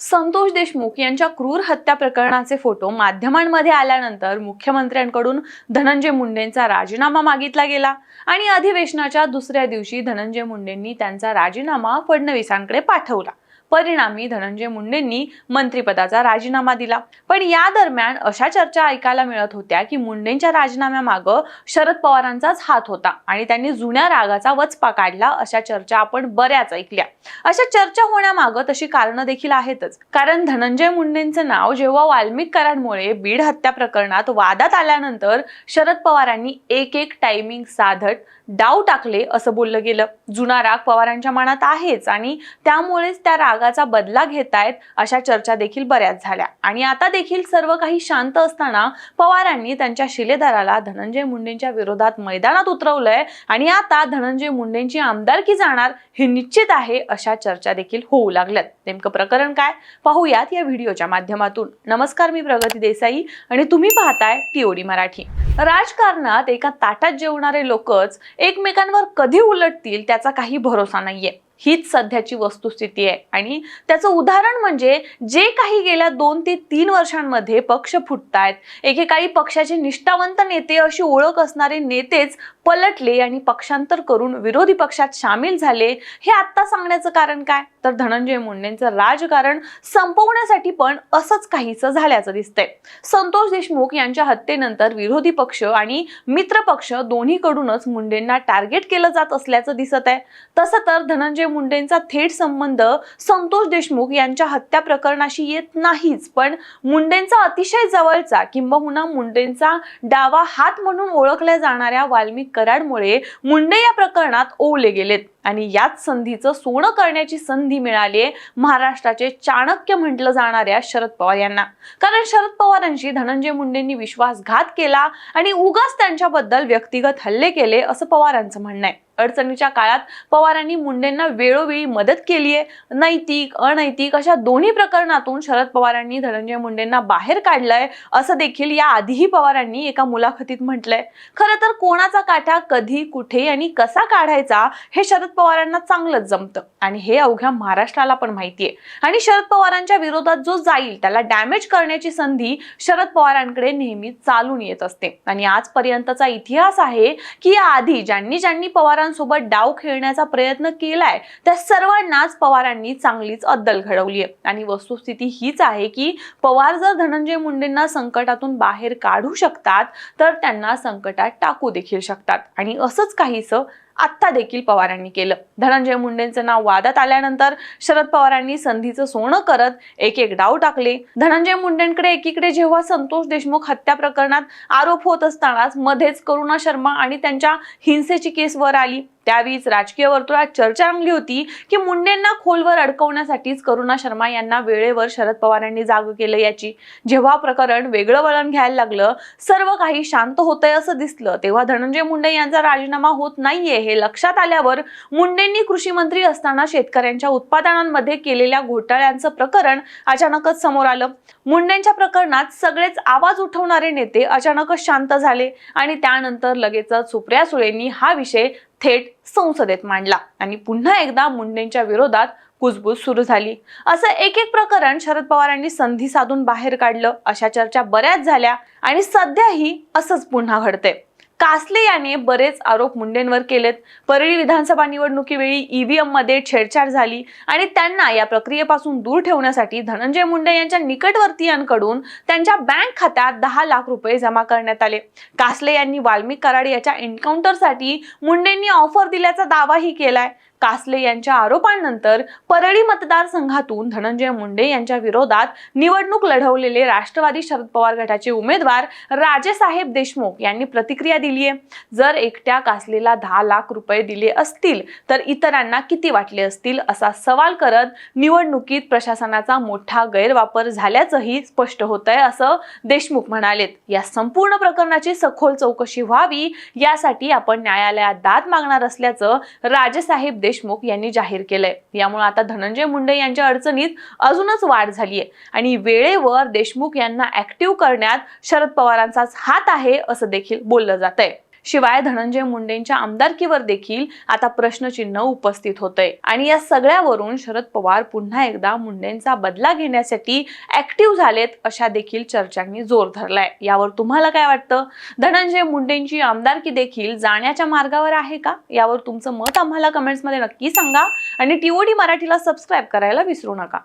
संतोष देशमुख यांच्या क्रूर हत्या प्रकरणाचे फोटो माध्यमांमध्ये आल्यानंतर मुख्यमंत्र्यांकडून धनंजय मुंडेंचा राजीनामा मागितला गेला आणि अधिवेशनाच्या दुसऱ्या दिवशी धनंजय मुंडेंनी त्यांचा राजीनामा फडणवीसांकडे पाठवला. परिणामी धनंजय मुंडेंनी मंत्रिपदाचा राजीनामा दिला. पण या दरम्यान अशा चर्चा ऐकायला मिळत होत्या की मुंडेंच्या राजीनाम्यामागं शरद पवारांचाच हात होता आणि त्यांनी जुन्या रागाचा वचपा काढला अशा चर्चा आपण बऱ्याच ऐकल्या. अशा चर्चा होण्यामागं तशी कारणं देखील आहेतच. कारण धनंजय मुंडेंचं नाव जेव्हा वाल्मिक कराडमुळे बीड हत्या प्रकरणात वादात आल्यानंतर शरद पवारांनी एक एक टायमिंग साधत डाव टाकले असं बोललं गेलं. जुना राग पवारांच्या मनात आहेच आणि त्यामुळेच त्या रागाचा बदला घेतायत अशा चर्चा देखील बऱ्याच झाल्या. आणि आता देखील सर्व काही शांत असताना पवारांनी त्यांच्या शिलेदाराला धनंजय मुंडेंच्या विरोधात मैदानात उतरवलंय आणि आता धनंजय मुंडेंची आमदारकी जाणार हे निश्चित आहे अशा चर्चा देखील होऊ लागल्यात. नेमकं प्रकरण काय? पाहूयात या व्हिडिओच्या माध्यमातून. नमस्कार मी प्रगती देसाई आणि तुम्ही पाहताय टीओडी मराठी. राजकारणात एका ताटात जेवणारे लोकच एकमेकांवर कधी उलटतील त्याचा काही भरोसा नाहीये. हीच सध्याची वस्तुस्थिती आहे. आणि त्याचं उदाहरण म्हणजे जे काही गेल्या दोन ते तीन वर्षांमध्ये पक्ष फुटतायत एकेकाळी पक्षाचे निष्ठावंत नेते अशी ओळख असणारे नेतेच पलटले आणि पक्षांतर करून विरोधी पक्षात सामील झाले हे आत्ता सांगण्याचं कारण काय? तर धनंजय मुंडेंचं राजकारण संपवण्यासाठी पण असंच काहीसं झाल्याचं दिसतंय. संतोष देशमुख यांच्या हत्येनंतर विरोधी पक्ष आणि मित्र पक्ष दोन्हीकडूनच मुंडेंना टार्गेट केलं जात असल्याचं दिसत आहे. तसं तर धनंजय मुंडेंचा थेट संबंध संतोष देशमुख यांच्या हत्या प्रकरणाशी येत नाहीच पण मुंडेंचा अतिशय जवळचा किंबहुना मुंडेंचा डावा हात म्हणून ओळखल्या जाणाऱ्या वाल्मिक कराडमुळे मुंडे या प्रकरणात ओवले गेलेत. आणि याच संधीचं सोनं करण्याची संधी मिळाली आहे महाराष्ट्राचे चाणक्य म्हटलं जाणाऱ्या शरद पवार यांना. कारण शरद पवारांशी धनंजय मुंडेंनी विश्वासघात केला आणि उगाच त्यांच्याबद्दल व्यक्तिगत हल्ले केले असं पवारांचं म्हणणं आहे. अडचणीच्या काळात पवारांनी मुंडेंना वेळोवेळी मदत केली आहे. नैतिक अनैतिक अशा दोन्ही प्रकरणातून शरद पवारांनी धनंजय मुंडेंना बाहेर काढलंय असं देखील या आधीही पवारांनी एका मुलाखतीत म्हटलंय. खरं तर कोणाचा काठा कधी कुठे आणि कसा काढायचा हे शरद पवारांना चांगलंच जमतं. आणि हे अवघ्या महाराष्ट्राला पण माहितीये. आणि शरद पवारांच्या विरोधात जो जाईल त्याला डॅमेज करण्याची संधी शरद पवारांकडे नेहमी चालून येत असते. आणि आजपर्यंतचा इतिहास आहे की या आधी ज्यांनी ज्यांनी पवारांसोबत डाव खेळण्याचा प्रयत्न केलाय त्या सर्वांनाच पवारांनी चांगलीच अद्दल घडवली आहे. आणि वस्तुस्थिती हीच आहे की पवार जर धनंजय मुंडेंना संकटातून बाहेर काढू शकतात तर त्यांना संकटात टाकू देखील शकतात. आणि असंच काहीसं आत्ता देखील पवारांनी केलं. धनंजय मुंडेंचं नाव वादात आल्यानंतर शरद पवारांनी संधीचं सोनं करत एक एक डाव टाकले. धनंजय मुंडेंकडे एकीकडे जेव्हा संतोष देशमुख हत्या प्रकरणात आरोप होत असतानाच मध्येच करुणा शर्मा आणि त्यांच्या हिंसेची केस वर आली. त्यावेळीच राजकीय वर्तुळात चर्चा रंगली होती की मुंडेंना खोलवर अडकवण्यासाठीच करुणा शर्मा यांना वेळेवर शरद पवारांनी जाग केलं याची. जेव्हा प्रकरण वेगळं वळण घ्यायला लागलं सर्व काही शांत होतंय असं दिसलं. तेव्हा धनंजय मुंडे यांचा राजीनामा होत नाहीये हे लक्षात आल्यावर मुंडेंनी कृषी मंत्री असताना शेतकऱ्यांच्या उत्पादनांमध्ये केलेल्या घोटाळ्यांचं प्रकरण अचानकच समोर आलं. मुंडेंच्या प्रकरणात सगळेच आवाज उठवणारे नेते अचानकच शांत झाले आणि त्यानंतर लगेचच सुप्रिया सुळेंनी हा विषय थेट संसदेत मांडला. आणि पुन्हा एकदा मुंडेंच्या विरोधात कुजबूज सुरू झाली. असं एक एक प्रकरण शरद पवारांनी संधी साधून बाहेर काढलं. अशा चर्चा बऱ्याच झाल्या आणि सध्याही असंच पुन्हा घडते कासले याने बरेच आरोप मुंडेंवर केलेत. परळी विधानसभा निवडणुकीवेळी ईव्हीएममध्ये छेडछाड झाली आणि त्यांना या प्रक्रियेपासून दूर ठेवण्यासाठी धनंजय मुंडे यांच्या निकटवर्तीयांकडून त्यांच्या बँक खात्यात दहा लाख रुपये जमा करण्यात आले. कासले यांनी वाल्मिक कराड याच्या एन्काउंटरसाठी मुंडेंनी ऑफर दिल्याचा दावाही केलाय. कासले यांच्या आरोपांनंतर परळी मतदारसंघातून धनंजय मुंडे यांच्या विरोधात निवडणूक लढवलेले राष्ट्रवादी शरद पवार गटाचे उमेदवार राजेसाहेब देशमुख यांनी प्रतिक्रिया दिली आहे. जर एकट्या कासलेला दहा लाख रुपये दिले असतील तर इतरांना किती वाटले असतील असा सवाल करत निवडणुकीत प्रशासनाचा मोठा गैरवापर झाल्याचंही स्पष्ट होत आहे असं देशमुख म्हणालेत. या संपूर्ण प्रकरणाची सखोल चौकशी व्हावी यासाठी आपण न्यायालयात दाद मागणार असल्याचं राजेसाहेब देशमुख यांनी जाहीर केलंय. यामुळे आता धनंजय मुंडे यांच्या अडचणीत अजूनच वाढ झाली आहे आणि वेळेवर देशमुख यांना ऍक्टिव्ह करण्यात शरद पवारांचाच हात आहे असं देखील बोललं जात आहे शिवाय धनंजय मुंडेंच्या आमदारकीवर देखील आता प्रश्नचिन्ह उपस्थित होतंय. आणि या सगळ्यावरून शरद पवार पुन्हा एकदा मुंडेंचा बदला घेण्यासाठी ऍक्टिव्ह झालेत अशा देखील चर्चांनी जोर धरलाय. यावर तुम्हाला काय वाटतं? धनंजय मुंडेंची आमदारकी देखील जाण्याच्या मार्गावर आहे का? यावर तुमचं मत आम्हाला कमेंट्समध्ये नक्की सांगा. आणि टीओडी मराठीला सबस्क्राईब करायला विसरू नका.